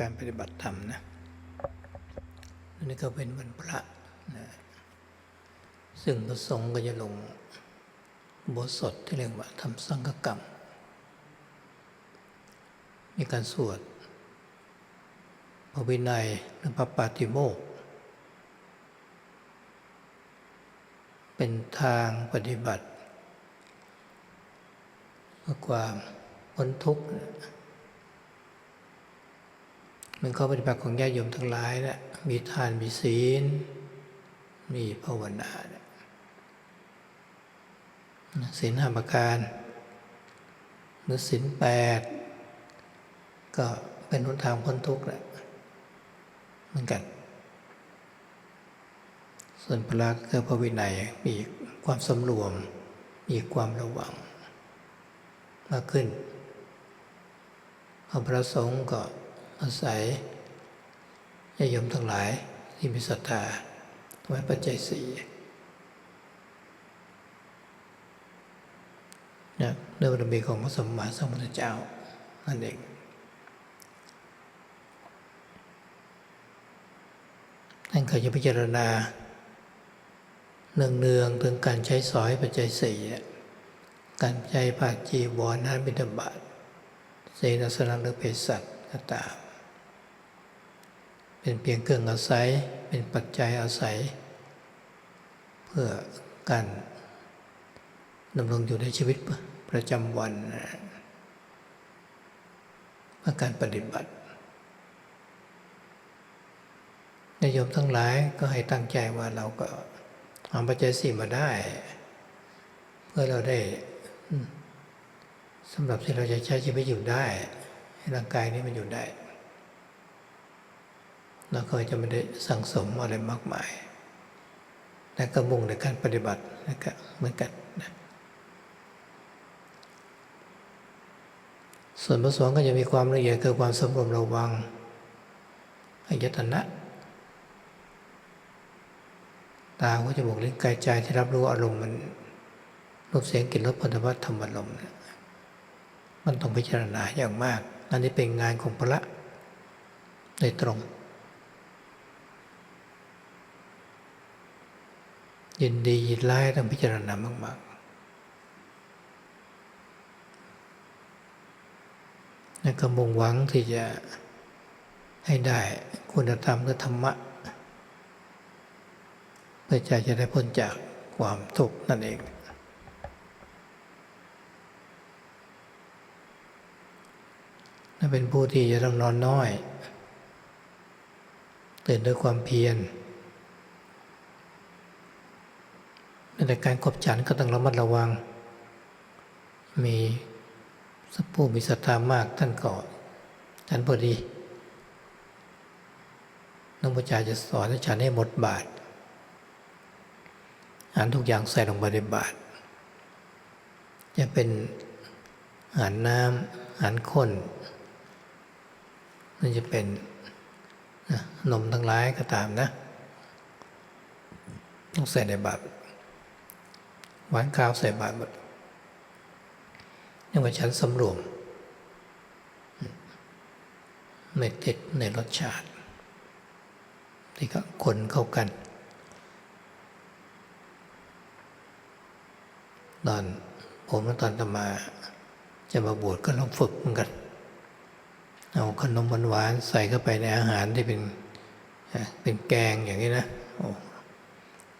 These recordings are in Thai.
การปฏิบัติธรรมนะนนี้ก็เป็นวันพระนะซึ่งพระสงฆ์ก็จะลงอุโบสถที่เรียกว่าทำสังฆกรรม มีการสวดพระวินัยหรือพระปาติโมก เป็นทางปฏิบัติเพื่อความพ้นทุกข์ มันข้อปฏิบัติของญาติโยมทั้งหลายนะี่ยมีทานมีศีล มีภาวนาเนี่ยศีลห้าประการหรือศีลแปดก็เป็นหนทางพ้นทุกข์แหละเหมือนกัน ส่วนพละคือพระวินัยมีความสำรวม มีความระวังมากขึ้นพระสงฆ์ก็ อาศัยญาติโยมทั้งหลายที่มีศรัทธาไว้ปัจจัยสี่เนี่ยเรื่องบารมีของพระสมมาสมุทธเจ้านั่นเองท่านเคยจะพิจารณาเนืองๆถึงการใช้สอยปัจจัยสี่การใช้ภาคจีวรนั้นบิณฑบาตเสนาสนะหรือเภสัชก็ตาม เป็นเพียงเครื่องอาศัย เป็นปัจจัยอาศัย เพื่อการดำรงอยู่ในชีวิตประจำวันเพื่อการปฏิบัตินโยมทั้งหลายก็ให้ตั้งใจว่าเราก็เอาปัจจัยสี่มาได้ เพื่อเราได้สำหรับที่เราจะใช้ชีวิตอยู่ได้ให้ร่างกายนี้มันอยู่ได้ เราก็จะไม่ได้สั่งสมอะไรมากมายและก็มุ่งในการปฏิบัตินะก็เหมือนกันนะส่วนพระสงฆ์ก็จะมีความละเอียดคือความสมรวมระวังอายตนะตาก็จะบอกลิ้นกายใจที่รับรู้อารมณ์มันรูปเสียงกลิ่นรสผลิภัณฑ์ธรรมารมณ์เนี่ยมันต้องพิจารณาอย่างมาก อันนี้เป็นงานของพระโดยตรง ยินดียินร้ายต้องพิจารณามากๆแล้วก็มุ่งหวังที่จะให้ได้คุณธรรมและธรรมะเพื่อใจจะได้พ้นจากความทุกข์นั่นเองและเป็นผู้ที่จะต้องนอนน้อย ตื่นด้วยความเพียร ในการขบฉันก็ต้องระมัดระวัง มีสัผู้มีศรัทธามากท่านก็ฉันพอดีน้องพระจาจะสอนให้ฉันให้หมดบาทอาหารทุกอย่างใส่ลงไปในบาท จะเป็นอาหารน้ำอาหารข้นมันจะเป็นนมทั้งหลายก็ตามนะ ต้องใส่ในบาตร หวานข้าวใส่บาตรหมดนี่ว่าฉันสำรวม ไม่ติดในรสชาติ ที่ก็คนเข้ากัน ตอนผมตอนตมา จะมาบวชก็ลองฝึกเหมือนกัน เอาขนมหวานใส่เข้าไปในอาหารที่เป็นเป็นแกงอย่างนี้นะ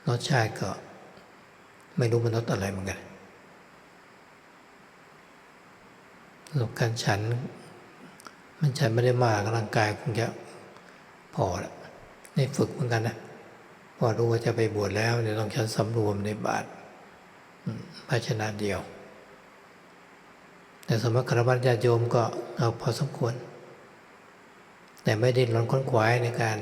รสชาติก็ ไม่รู้มันรสอะไรเหมือนกันรสการฉัน มันฉันไม่ได้มากร่างกายคงจะพอละนี่ฝึกเหมือนกันนะพอรู้ว่าจะไปบวชแล้วเดี๋ยวต้องฉันสำรวมในบาทภาชนะเดียว แต่สมัครคารวะญาโยมก็เอาพอสมควร แต่ไม่ได้ร้อนค้นขวายในการ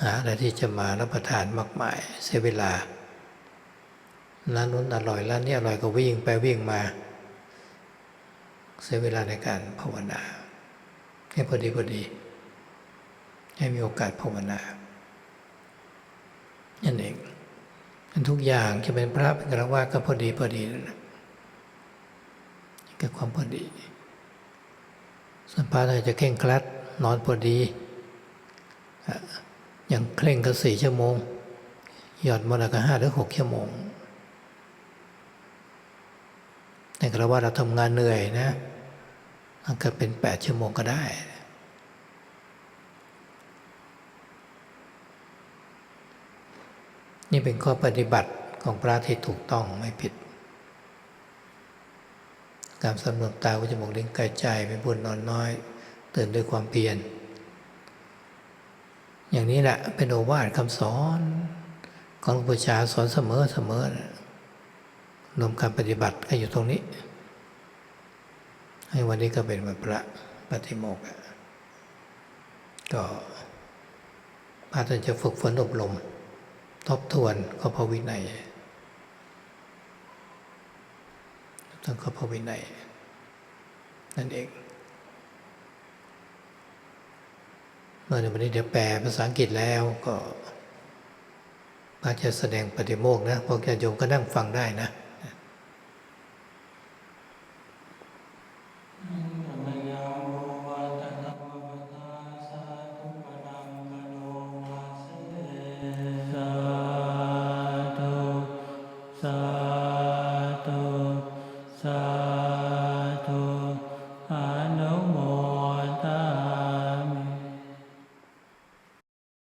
หาอะไรที่จะมารับประทานมากมายเสียเวลา ร้านนู้นอร่อยร้านนี้อร่อยก็วิ่งไปวิ่งมาเสียเวลาในการภาวนาให้พอดีพอดี ให้มีโอกาสภาวนานั่นเองทุกอย่างจะเป็นพระเป็นกระว่าก็พอดีพอดีนั่นแหละก็ความพอดีส่วนพระท่าจะเคร่งครัดนอนพอดีอะอย่างเคร่งก็สี่ชั่วโมง หยอดมรดกห้าหรือหกชั่วโมง แต่กระว่าเราทำงานเหนื่อยนะมันก็เป็นแปดชั่วโมงก็ได้ นี่เป็นข้อปฏิบัติของพระที่ถูกต้องไม่ผิด การสำรวมตาวิจมูกลิ้นกายใจไม่บุญนอนน้อย ตื่นด้วยความเพียรอย่างนี้แหละเป็นโอวาทคำสอน ของหลวงปู่ชาสอนเสมอเสมอนะ รวมการปฏิบัติก็อยู่ตรงนี้ ให้วันนี้ก็เป็นวันพระปฏิโมกข์ก็พระท่านจะฝึกฝนอบรม ทบทวนก็พระวินัยต้องก็พระวินัยนั่นเองเมื่อในวันนี้เดี๋ยวแปลภาษาอังกฤษแล้วก็พระจะแสดงปฏิโมกข์นะพวกญาติโยมก็นั่งฟังได้นะ